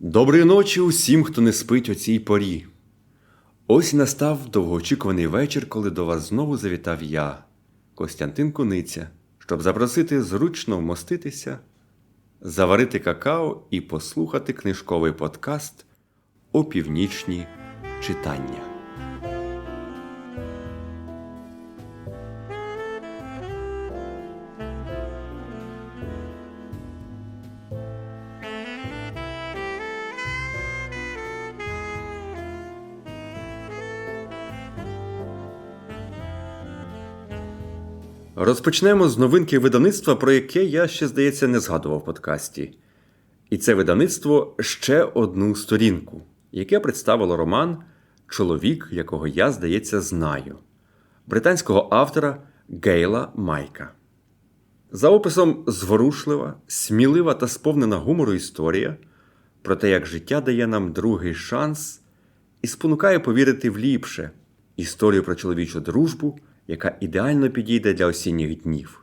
Доброї ночі усім, хто не спить о цій порі. Ось настав довгоочікуваний вечір, коли до вас знову завітав я, Костянтин Куниця, щоб запросити зручно вмоститися, заварити какао і послухати книжковий подкаст Опівнічні читання. Розпочнемо з новинки видавництва, про яке я ще, здається, не згадував в подкасті. І це видавництво ще одну сторінку, яке представило роман Чоловік, якого я, здається, знаю, британського автора Гейла Майка. За описом зворушлива, смілива та сповнена гумору історія про те, як життя дає нам другий шанс і спонукає повірити в ліпше історію про чоловічу дружбу, яка ідеально підійде для осінніх днів.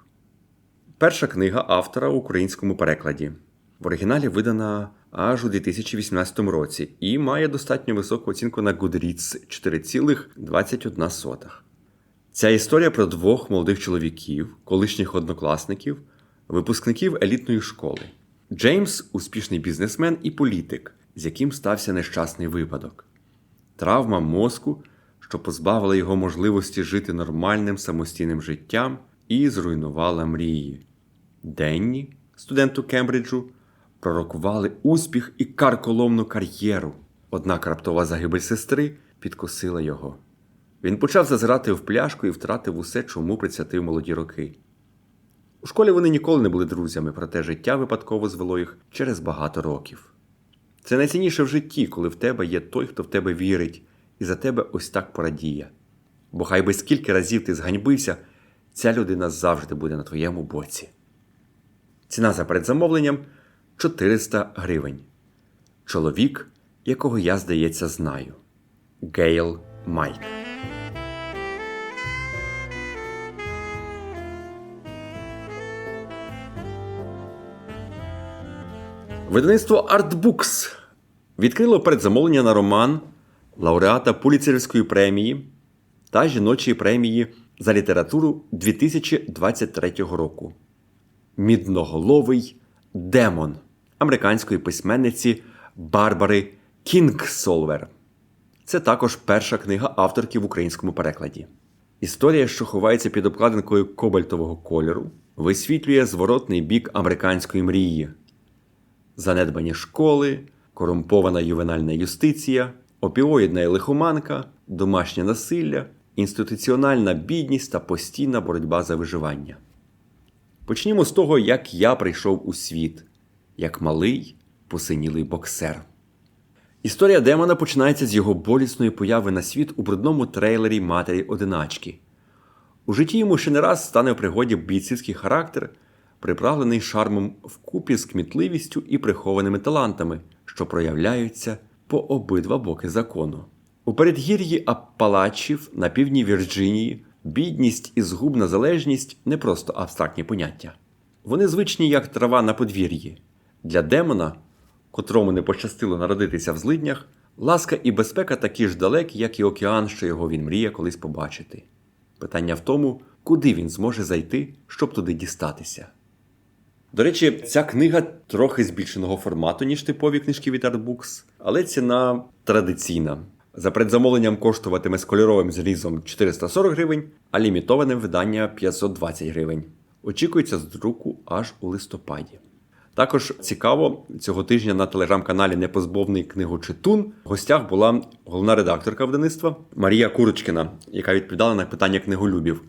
Перша книга автора у українському перекладі. В оригіналі видана аж у 2018 році і має достатньо високу оцінку на Goodreads 4,21. Ця історія про двох молодих чоловіків, колишніх однокласників, випускників елітної школи. Джеймс успішний бізнесмен і політик, з яким стався нещасний випадок. Травма мозку, що позбавила його можливості жити нормальним самостійним життям і зруйнувала мрії. Денні, студенту Кембриджу, пророкували успіх і карколомну кар'єру. Однак раптова загибель сестри підкосила його. Він почав зазирати в пляшку і втратив усе, чому присвятив молоді роки. У школі вони ніколи не були друзями, проте життя випадково звело їх через багато років. Це найцінніше в житті, коли в тебе є той, хто в тебе вірить, і за тебе ось так порадіє. Бо хай би скільки разів ти зганьбився, ця людина завжди буде на твоєму боці. Ціна за передзамовленням 400 гривень. Чоловік, якого я, здається, знаю. Гейл Майк. Видавництво Artbooks відкрило передзамовлення на роман лауреата Пуліцерівської премії та жіночої премії за літературу 2023 року. Мідноголовий демон американської письменниці Барбари Кінгсолвер. Це також перша книга авторки в українському перекладі. Історія, що ховається під обкладинкою кобальтового кольору, висвітлює зворотний бік американської мрії, занедбані школи, корумпована ювенальна юстиція, опіоїдна лихоманка, домашнє насилля, інституціональна бідність та постійна боротьба за виживання. Почнімо з того, як я прийшов у світ, як малий посинілий боксер. Історія демона починається з його болісної появи на світ у брудному трейлері матері одиначки. У житті йому ще не раз стане в пригоді бійцівський характер, приправлений шармом вкупі з кмітливістю і прихованими талантами, що проявляються по обидва боки закону. У передгір'ї Аппалачів на півдні Вірджинії бідність і згубна залежність не просто абстрактні поняття. Вони звичні як трава на подвір'ї. Для демона, котрому не пощастило народитися в злиднях, ласка і безпека такі ж далекі, як і океан, що його він мріє колись побачити. Питання в тому, куди він зможе зайти, щоб туди дістатися. До речі, ця книга трохи збільшеного формату, ніж типові книжки від Artbooks, але ціна традиційна. За предзамовленням коштуватиме з кольоровим зрізом 440 гривень, а лімітоване видання 520 гривень. Очікується з друку аж у листопаді. Також цікаво, цього тижня на телеграм-каналі Непозбовний книгочитун в гостях була головна редакторка видавництва Марія Курочкіна, яка відповідала на питання книголюбів.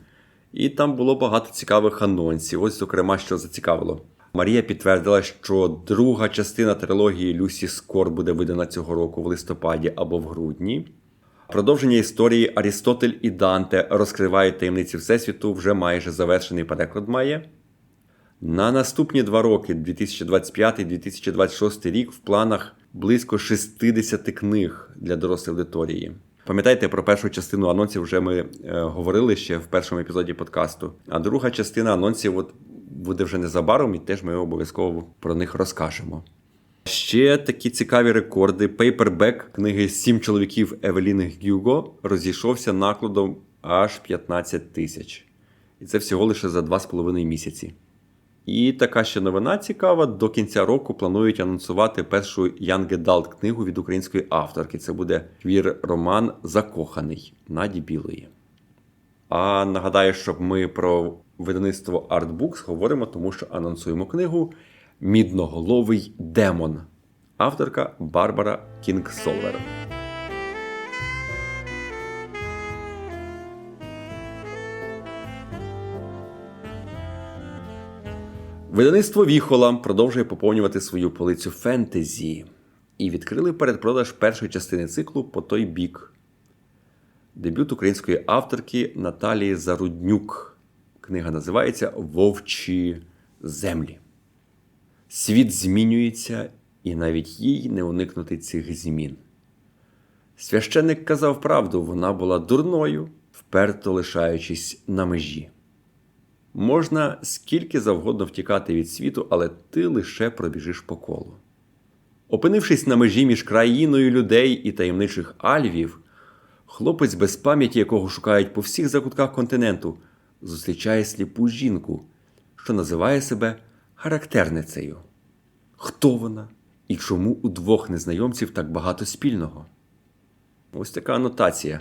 І там було багато цікавих анонсів. Ось, зокрема, що зацікавило. Марія підтвердила, що друга частина трилогії Люсі Скор буде видана цього року в листопаді або в грудні. Продовження історії Арістотель і Данте розкривають таємниці Всесвіту вже майже завершений переклад має. На наступні два роки, 2025-2026 рік, в планах близько 60 книг для дорослої аудиторії. Пам'ятаєте, про першу частину анонсів вже ми е, говорили ще в першому епізоді подкасту. А друга частина анонсів от буде вже незабаром, і теж ми обов'язково про них розкажемо. Ще такі цікаві рекорди. Пейпербек книги Сім чоловіків Евеліни Гюго розійшовся накладом аж 15 тисяч. І це всього лише за 2,5 місяці. І така ще новина цікава: до кінця року планують анонсувати першу Young Adult книгу від української авторки. Це буде твір роман Закоханий Наді Білої. А нагадаю, щоб ми про видавництво Artbooks говоримо, тому що анонсуємо книгу Мідноголовий демон. Авторка Барбара Кінгсолвер. Видавництво Віхола продовжує поповнювати свою полицю фентезі і відкрили передпродаж першої частини циклу по той бік. Дебют української авторки Наталії Заруднюк. Книга називається Вовчі землі. Світ змінюється, і навіть їй не уникнути цих змін. Священник казав правду, вона була дурною, вперто лишаючись на межі. Можна скільки завгодно втікати від світу, але ти лише пробіжиш по колу. Опинившись на межі між країною людей і таємничих альвів, хлопець без пам'яті, якого шукають по всіх закутках континенту, зустрічає сліпу жінку, що називає себе характерницею. Хто вона і чому у двох незнайомців так багато спільного? Ось така анотація.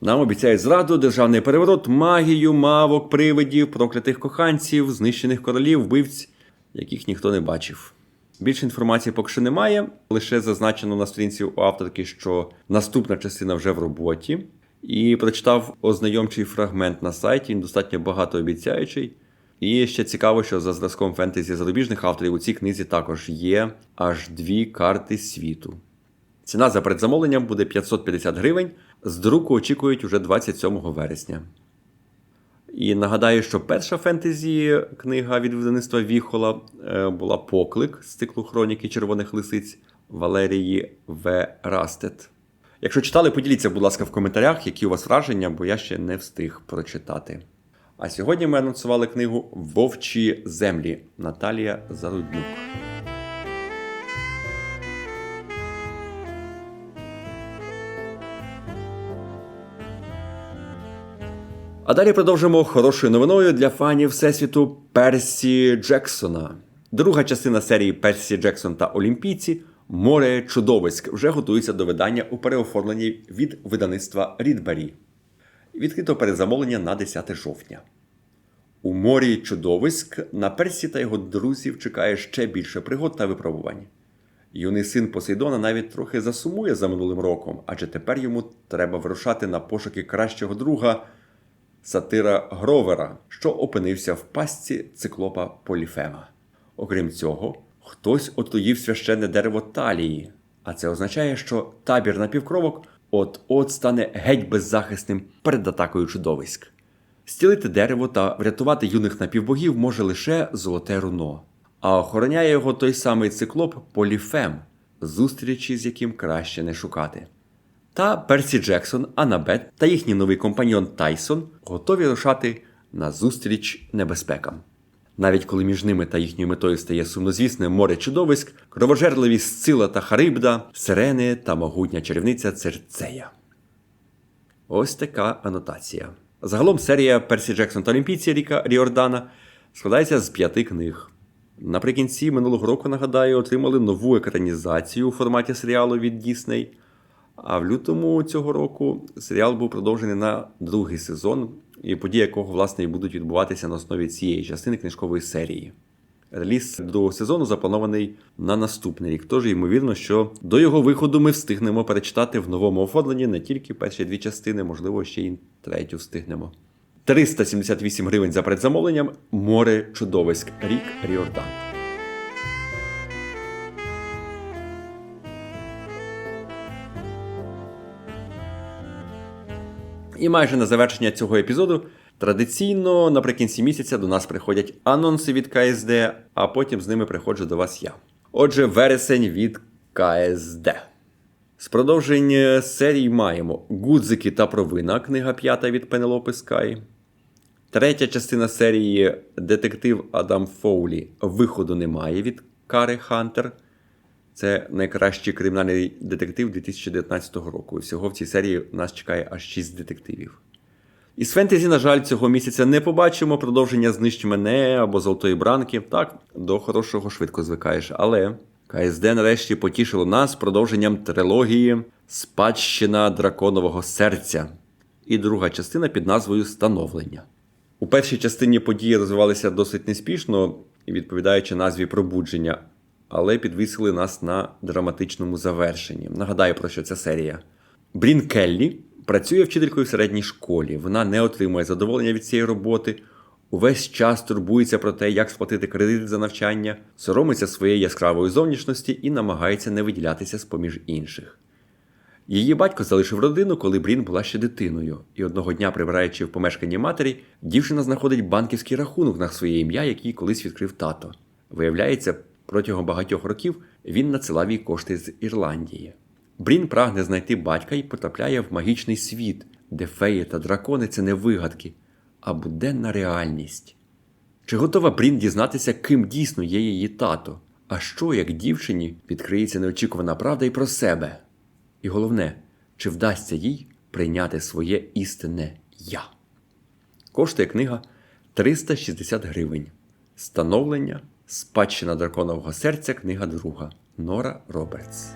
Нам обіцяють зраду, державний переворот, магію, мавок, привидів, проклятих коханців, знищених королів, вбивць, яких ніхто не бачив. Більше інформації поки що немає. Лише зазначено на сторінці у авторки, що наступна частина вже в роботі. І прочитав ознайомчий фрагмент на сайті, він достатньо багатообіцяючий. І ще цікаво, що за зразком фентезі зарубіжних авторів у цій книзі також є аж дві карти світу. Ціна за передзамовленням буде 550 гривень. З друку очікують уже 27 вересня. І нагадаю, що перша фентезі книга від видавництва Віхола е, була поклик з циклу хроніки червоних лисиць Валерії В. Растет. Якщо читали, поділіться, будь ласка, в коментарях, які у вас враження, бо я ще не встиг прочитати. А сьогодні ми анонсували книгу Вовчі землі Наталія Заруднюк. А далі продовжимо хорошою новиною для фанів Всесвіту Персі Джексона. Друга частина серії Персі Джексон та Олімпійці Море чудовиськ вже готується до видання у переоформленні від видавництва Рідбері. Відкрито передзамовлення на 10 жовтня. У морі чудовиськ на Персі та його друзів чекає ще більше пригод та випробувань. Юний син Посейдона навіть трохи засумує за минулим роком, адже тепер йому треба вирушати на пошуки кращого друга сатира Гровера, що опинився в пастці циклопа Поліфема. Окрім цього, хтось отруїв священне дерево талії, а це означає, що табір напівкровок от-от стане геть беззахисним перед атакою чудовиськ. Стілити дерево та врятувати юних напівбогів може лише золоте руно, а охороняє його той самий циклоп Поліфем, зустрічі з яким краще не шукати. Та Персі Джексон, Аннабет та їхній новий компаньон Тайсон готові рушати на зустріч небезпекам. Навіть коли між ними та їхньою метою стає сумнозвісне море чудовиськ, кровожерливі Сцила та Харибда, сирени та могутня чарівниця Церцея. Ось така анотація. Загалом серія Персі Джексон та Олімпійці Ріка Ріордана складається з п'яти книг. Наприкінці минулого року, нагадаю, отримали нову екранізацію у форматі серіалу від Дісней. А в лютому цього року серіал був продовжений на другий сезон, і події якого, власне, і будуть відбуватися на основі цієї частини книжкової серії. Реліз другого сезону запланований на наступний рік. Тож, ймовірно, що до його виходу ми встигнемо перечитати в новому оформленні не тільки перші дві частини, можливо, ще й третю встигнемо. 378 гривень за предзамовленням море чудовиськ рік Ріордан. І майже на завершення цього епізоду традиційно наприкінці місяця до нас приходять анонси від КСД, а потім з ними приходжу до вас я. Отже, вересень від КСД. З продовжень серії маємо Гудзики та провина, книга п'ята від Пенелопи Скай. Третя частина серії Детектив Адам Фоулі Виходу немає від Кари Хантер. Це найкращий кримінальний детектив 2019 року. Всього в цій серії нас чекає аж 6 детективів. Із фентезі, на жаль, цього місяця не побачимо продовження знищ мене або Золотої бранки. Так, до хорошого швидко звикаєш. Але КСД нарешті потішило нас продовженням трилогії Спадщина драконового серця і друга частина під назвою Становлення. У першій частині події розвивалися досить неспішно, відповідаючи назві пробудження, але підвисили нас на драматичному завершенні. Нагадаю, про що ця серія. Брін Келлі працює вчителькою в середній школі. Вона не отримує задоволення від цієї роботи. Увесь час турбується про те, як сплатити кредит за навчання, соромиться своєї яскравої зовнішності і намагається не виділятися з поміж інших. Її батько залишив родину, коли Брін була ще дитиною, і одного дня, прибираючи в помешканні матері, дівчина знаходить банківський рахунок на своє ім'я, який колись відкрив тато. Виявляється, протягом багатьох років він надсилав їй кошти з Ірландії. Брін прагне знайти батька і потрапляє в магічний світ, де феї та дракони це не вигадки, а буденна реальність. Чи готова Брін дізнатися, ким дійсно є її тато? А що, як дівчині відкриється неочікувана правда і про себе? І головне, чи вдасться їй прийняти своє істинне я? Коштує книга 360 гривень. Становлення, спадщина драконового серця, книга друга Нора Робертс.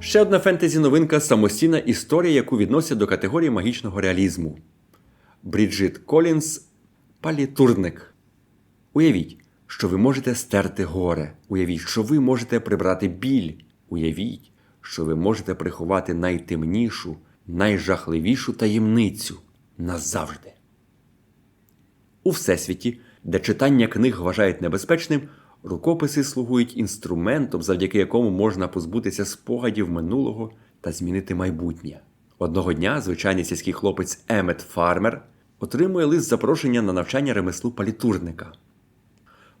Ще одна фентезі-новинка самостійна історія, яку відносять до категорії магічного реалізму. Бріджит Колінс Палітурник. Уявіть, що ви можете стерти горе. Уявіть, що ви можете прибрати біль. Уявіть, що ви можете приховати найтемнішу, найжахливішу таємницю назавжди. У всесвіті, де читання книг вважають небезпечним, рукописи слугують інструментом, завдяки якому можна позбутися спогадів минулого та змінити майбутнє. Одного дня звичайний сільський хлопець Емет Фармер отримує лист запрошення на навчання ремеслу палітурника.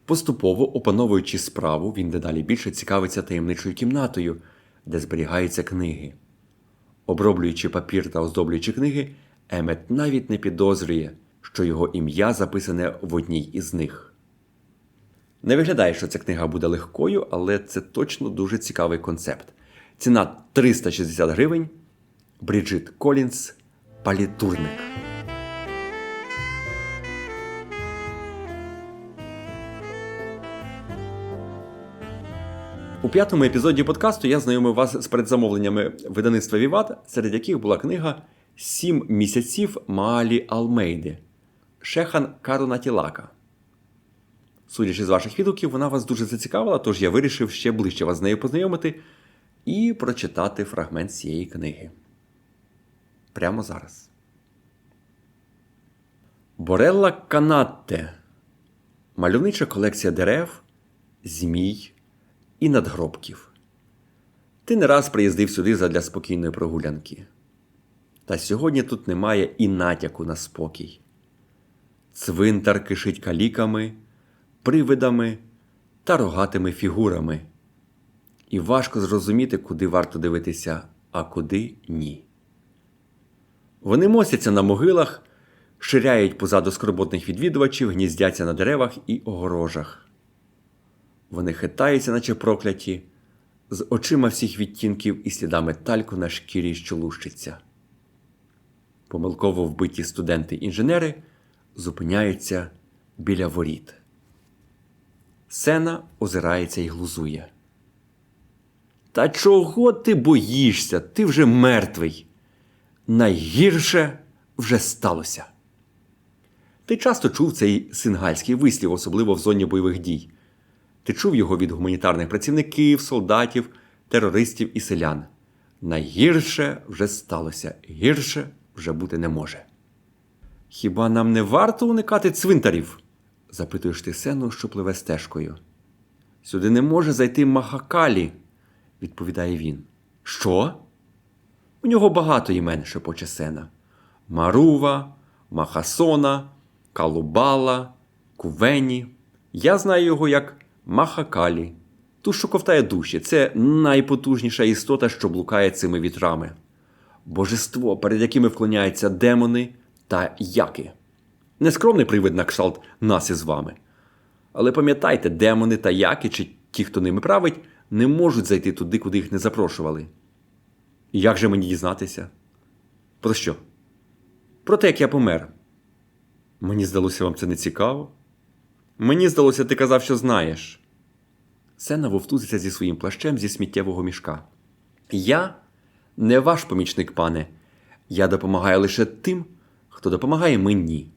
Поступово опановуючи справу, він дедалі більше цікавиться таємничою кімнатою, де зберігаються книги. Оброблюючи папір та оздоблюючи книги, Емет навіть не підозрює, що його ім'я записане в одній із них. Не виглядає, що ця книга буде легкою, але це точно дуже цікавий концепт. Ціна 360 гривень. Бріджит Колінс Палітурник. У п'ятому епізоді подкасту я знайомив вас з передзамовленнями видавництва Віват, серед яких була книга Сім місяців Маалі Алмейди Шехан Карунатілака. Судячи з ваших відгуків, вона вас дуже зацікавила, тож я вирішив ще ближче вас з нею познайомити і прочитати фрагмент цієї книги. Прямо зараз. Борелла Канатте. Мальовнича колекція дерев, змій і надгробків. Ти не раз приїздив сюди задля спокійної прогулянки. Та сьогодні тут немає і натяку на спокій. Цвинтар кишить каліками, привидами та рогатими фігурами. І важко зрозуміти, куди варто дивитися, а куди ні. Вони мосяться на могилах, ширяють позаду скорботних відвідувачів, гніздяться на деревах і огорожах. Вони хитаються, наче прокляті, з очима всіх відтінків і слідами тальку на шкірі, що лущиться. Помилково вбиті студенти-інженери зупиняються біля воріт. Сена озирається і глузує. Та чого ти боїшся? Ти вже мертвий. Найгірше вже сталося. Ти часто чув цей сингальський вислів, особливо в зоні бойових дій. Ти чув його від гуманітарних працівників, солдатів, терористів і селян. Найгірше вже сталося, гірше вже бути не може. Хіба нам не варто уникати цвинтарів? запитуєш ти сену, що пливе стежкою. Сюди не може зайти Махакалі, відповідає він. Що? У нього багато імен, шепоче сена. Марува, Махасона, Калубала, Кувені. Я знаю його як Махакалі. Ту, що ковтає душі, це найпотужніша істота, що блукає цими вітрами. Божество, перед якими вклоняються демони, та яки. Нескромний привид на кшталт нас із вами. Але пам'ятайте, демони та яки, чи ті, хто ними править, не можуть зайти туди, куди їх не запрошували. Як же мені дізнатися? Про що? Про те, як я помер. Мені здалося, вам це не цікаво. Мені здалося, ти казав, що знаєш. Сена вовтузиться зі своїм плащем зі сміттєвого мішка. Я не ваш помічник, пане. Я допомагаю лише тим, хто допомагає мені.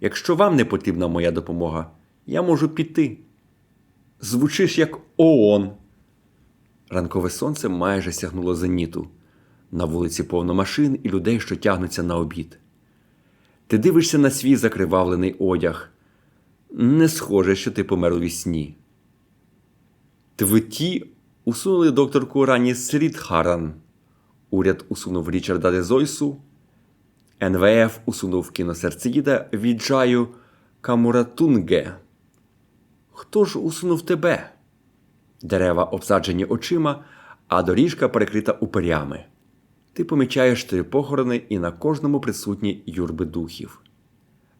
Якщо вам не потрібна моя допомога, я можу піти. Звучиш як ООН. Ранкове сонце майже сягнуло зеніту. На вулиці повно машин і людей, що тягнуться на обід. Ти дивишся на свій закривавлений одяг. Не схоже, що ти помер у вісні. Твиті усунули докторку Рані Срідхаран. Уряд усунув Річарда Дезойсу. НВФ усунув кіносерцеїда Віджаю Камуратунге. Хто ж усунув тебе? Дерева обсаджені очима, а доріжка перекрита уперями. Ти помічаєш три похорони і на кожному присутні юрби духів.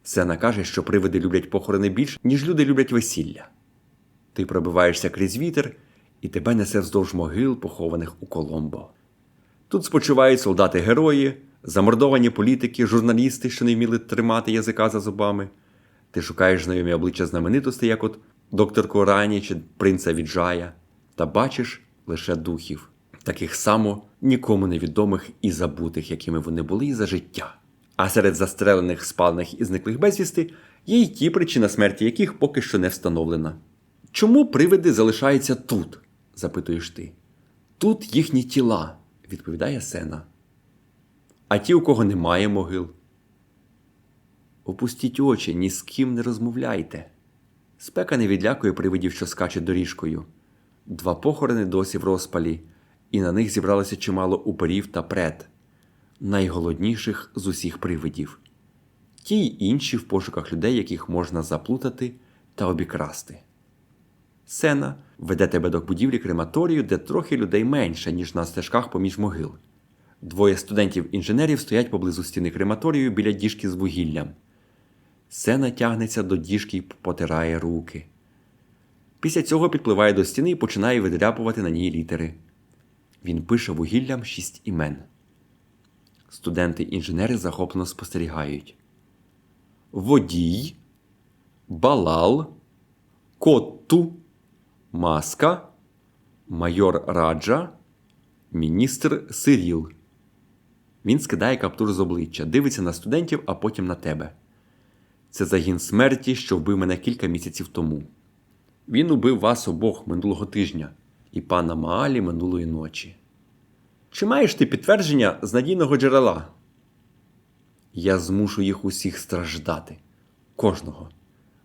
Сена каже, що привиди люблять похорони більше, ніж люди люблять весілля. Ти пробиваєшся крізь вітер, і тебе несе вздовж могил, похованих у Коломбо. Тут спочивають солдати-герої, замордовані політики, журналісти, що не вміли тримати язика за зубами. Ти шукаєш знайомі обличчя знаменитостей, як от доктор Корані чи принца Віджая, та бачиш лише духів, таких само нікому невідомих і забутих, якими вони були за життя. А серед застрелених, спалених і зниклих безвісти є й ті, причина смерті яких поки що не встановлена. Чому привиди залишаються тут? запитуєш ти. Тут їхні тіла, відповідає Сена. А ті, у кого немає могил. Опустіть очі, ні з ким не розмовляйте. Спека не відлякує привидів, що скаче доріжкою. Два похорони досі в розпалі, і на них зібралося чимало уперів та пред, найголодніших з усіх привидів. Ті й інші в пошуках людей, яких можна заплутати та обікрасти. Сена веде тебе до будівлі крематорію, де трохи людей менше, ніж на стежках поміж могил. Двоє студентів-інженерів стоять поблизу стіни крематорію біля діжки з вугіллям. Сена тягнеться до діжки й потирає руки. Після цього підпливає до стіни і починає видряпувати на ній літери. Він пише вугіллям шість імен. Студенти-інженери захоплено спостерігають. Водій, Балал, Котту, Маска, майор Раджа, міністр Сиріл. Він скидає каптур з обличчя, дивиться на студентів, а потім на тебе. Це загін смерті, що вбив мене кілька місяців тому. Він убив вас обох минулого тижня і пана Маалі минулої ночі. Чи маєш ти підтвердження з надійного джерела? Я змушу їх усіх страждати. Кожного.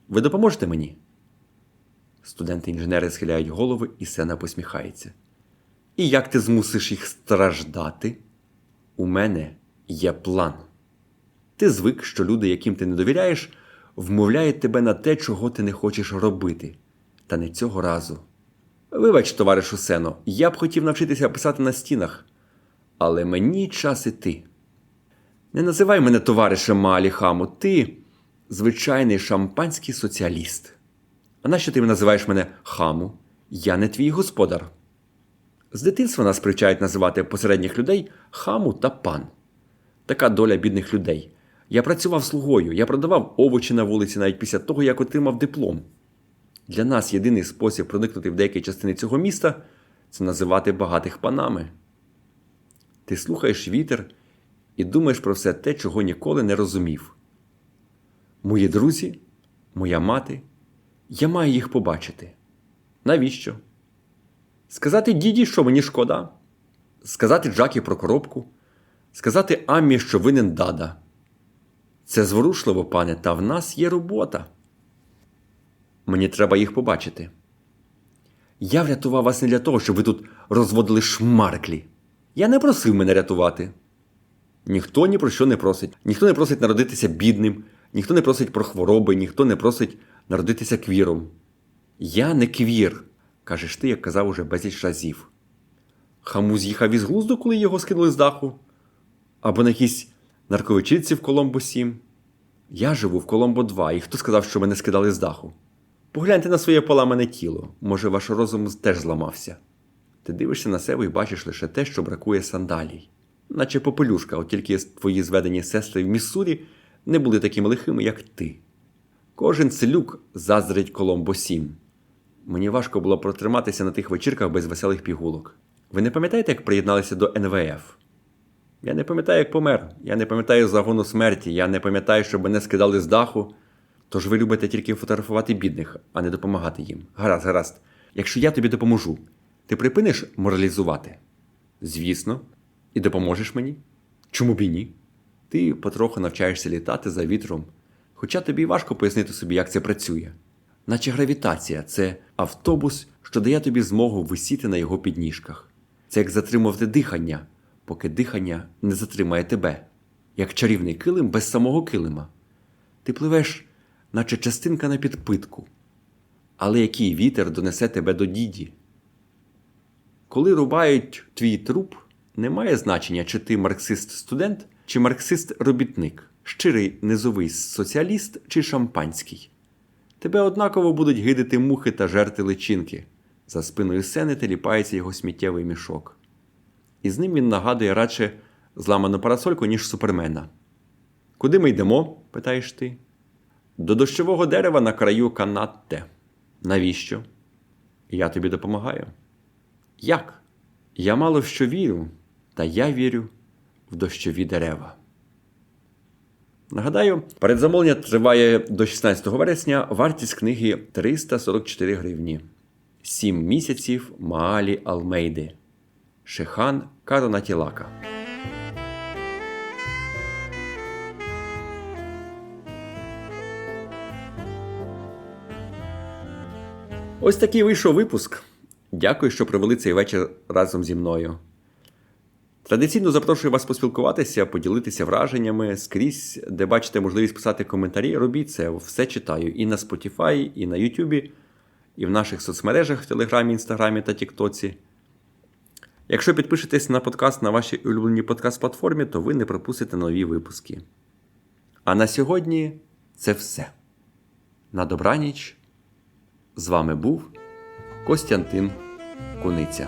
Ви допоможете мені? Студенти-інженери схиляють голови, і Сена посміхається. І як ти змусиш їх страждати? У мене є план. Ти звик, що люди, яким ти не довіряєш, вмовляють тебе на те, чого ти не хочеш робити. Та не цього разу. Вибач, товаришу Сено, я б хотів навчитися писати на стінах, але мені час іти. Не називай мене товаришем Мааліхаму, ти звичайний шампанський соціаліст. А нащо ти називаєш мене хаму? Я не твій господар. З дитинства нас привчають називати посередніх людей хаму та пан. Така доля бідних людей. Я працював слугою, я продавав овочі на вулиці навіть після того, як отримав диплом. Для нас єдиний спосіб проникнути в деякі частини цього міста це називати багатих панами. Ти слухаєш вітер і думаєш про все те, чого ніколи не розумів. Мої друзі, моя мати, я маю їх побачити. Навіщо? Сказати діді, що мені шкода, сказати Джакі про коробку, сказати Аммі, що винен дада. Це зворушливо, пане, та в нас є робота. Мені треба їх побачити. Я врятував вас не для того, щоб ви тут розводили шмарклі. Я не просив мене рятувати. Ніхто ні про що не просить. Ніхто не просить народитися бідним, ніхто не просить про хвороби, ніхто не просить народитися квіром. Я не квір, кажеш ти, як казав уже безліч разів. Хаму з'їхав із глузду, коли його скинули з даху, або на якийсь нарковичівці в Коломбо 7. Я живу в Коломбо 2, і хто сказав, що мене скидали з даху? Погляньте на своє поламане тіло. Може, ваш розум теж зламався. Ти дивишся на себе і бачиш лише те, що бракує сандалій. Наче попелюшка, от тільки твої зведені сестри в Міссурі не були такими лихими, як ти. Кожен селюк заздрить Коломбо 7. Мені важко було протриматися на тих вечірках без веселих пігулок. Ви не пам'ятаєте, як приєдналися до НВФ? Я не пам'ятаю, як помер. Я не пам'ятаю загону смерті. Я не пам'ятаю, щоб мене скидали з даху. Тож ви любите тільки фотографувати бідних, а не допомагати їм. Гаразд, гаразд. Якщо я тобі допоможу, ти припиниш моралізувати? Звісно. І допоможеш мені? Чому б і ні? Ти потроху навчаєшся літати за вітром, хоча тобі важко пояснити собі, як це працює. Наче гравітація це автобус, що дає тобі змогу висіти на його підніжках. Це як затримувати дихання, поки дихання не затримає тебе, як чарівний килим без самого килима. Ти пливеш, наче частинка на підпитку. Але який вітер донесе тебе до діді? Коли рубають твій труп, немає значення, чи ти марксист-студент, чи марксист-робітник, щирий низовий соціаліст чи шампанський. Тебе однаково будуть гидити мухи та жерти личинки. За спиною сени теліпається його сміттєвий мішок. І з ним він нагадує радше зламану парасольку, ніж супермена. Куди ми йдемо? питаєш ти. До дощового дерева на краю канатте. Навіщо? Я тобі допомагаю. Як? Я мало що вірю, та я вірю в дощові дерева. Нагадаю, передзамовлення триває до 16 вересня. Вартість книги 344 гривні. Сім місяців Маалі Алмейди. Шехан Каронатілака. Ось такий вийшов випуск. Дякую, що провели цей вечір разом зі мною. Традиційно запрошую вас поспілкуватися, поділитися враженнями скрізь, де бачите можливість писати коментарі. Робіть це, все читаю і на Spotify, і на YouTube, і в наших соцмережах в Телеграмі, Інстаграмі та Тіктоці. Якщо підпишетесь на подкаст на вашій улюбленій подкаст-платформі, то ви не пропустите нові випуски. А на сьогодні це все. На добраніч. З вами був Костянтин Куниця.